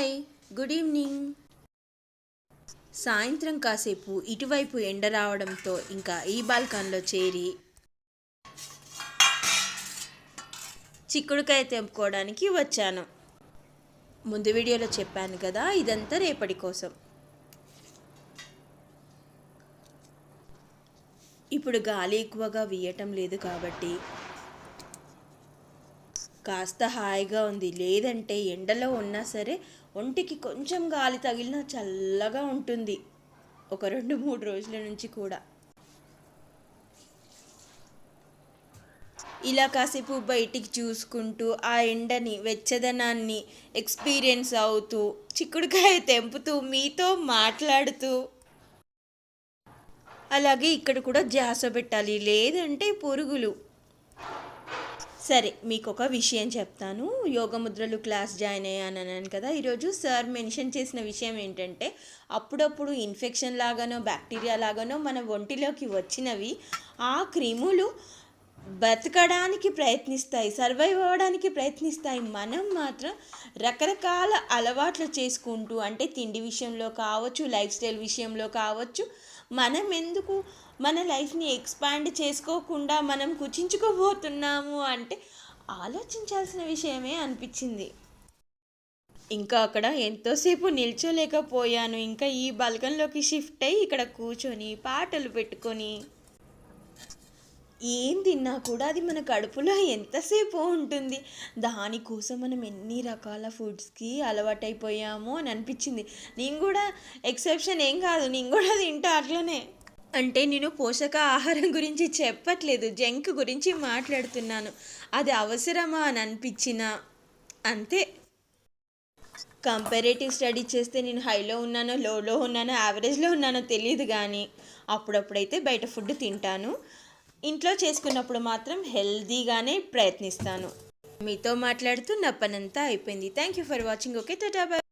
Hi good evening. సాయంత్రం కాసేపు ఇటువైపు ఎండ రావడంతో ఇంకా ఈ బాల్కన్లో చేరి చిక్కుడుకాయ తెంపుకోవడానికి వచ్చాను. ముందు వీడియోలో చెప్పాను కదా ఇదంతా రేపటి కోసం. ఇప్పుడు గాలి ఎక్కువగా వీయటం లేదు కాబట్టి కాస్త హాయిగా ఉంది. లేదంటే ఎండలో ఉన్నా సరే ఒంటికి కొంచెం గాలి తగిలినా చల్లగా ఉంటుంది. ఒక రెండు మూడు రోజుల నుంచి కూడా. ఇలా కాసేపు బయటికి చూసుకుంటూ ఆ ఎండని వెచ్చదనాన్ని ఎక్స్పీరియన్స్ అవుతూ చిక్కుడుకాయ తెంపుతూ మీతో మాట్లాడుతూ. అలాగే ఇక్కడ కూడా జాస పెట్టాలి. లేదంటే పురుగులు. సరే మీకు ఒక విషయం చెప్తాను. యోగ ముద్రలు క్లాస్ జాయిన్ అయ్యాను అన్నాను కదా. ఈరోజు సార్ మెన్షన్ చేసిన విషయం ఏంటంటే అప్పుడప్పుడు ఇన్ఫెక్షన్ లాగానో బ్యాక్టీరియా లాగానో మన ఒంటిలోకి వచ్చినవి ఆ క్రిములు బతకడానికి ప్రయత్నిస్తాయి సర్వైవ్ అవ్వడానికి ప్రయత్నిస్తాయి. మనం మాత్రం రకరకాల అలవాట్లు చేసుకుంటూ అంటే తిండి విషయంలో కావచ్చు లైఫ్ స్టైల్ విషయంలో కావచ్చు మనం ఎందుకు మన లైఫ్ని ఎక్స్పాండ్ చేసుకోకుండా మనం కుచించుకోబోతున్నాము అంటే ఆలోచించాల్సిన విషయమే అనిపించింది. ఇంకా అక్కడ ఎంతోసేపు నిల్చోలేకపోయాను. ఇంకా ఈ బల్గంలోకి షిఫ్ట్ అయ్యి ఇక్కడ కూర్చొని పాటలు పెట్టుకొని ఏం తిన్నా కూడా అది మన కడుపులో ఎంతసేపు ఉంటుంది? దానికోసం మనం ఎన్ని రకాల ఫుడ్స్కి అలవాటైపోయామో అని అనిపించింది. నేను కూడా ఎక్సెప్షన్ ఏం కాదు నేను కూడా తింటా అట్లనే. అంటే నేను పోషక ఆహారం గురించి చెప్పట్లేదు జంక్ గురించి మాట్లాడుతున్నాను. అది అవసరమా అని అనిపించిన? అంతే. కంపారేటివ్ స్టడీ చేస్తే నేను హైలో ఉన్నానో లోలో ఉన్నానో యావరేజ్లో ఉన్నానో తెలియదు కానీ అప్పుడప్పుడైతే బయట ఫుడ్ తింటాను. ఇంట్లో చేసుకున్నప్పుడు మాత్రం హెల్దీగానే ప్రయత్నిస్తాను. మీతో మాట్లాడుతూ నా పనంతా అయిపోయింది. Thank you for watching okay tata bye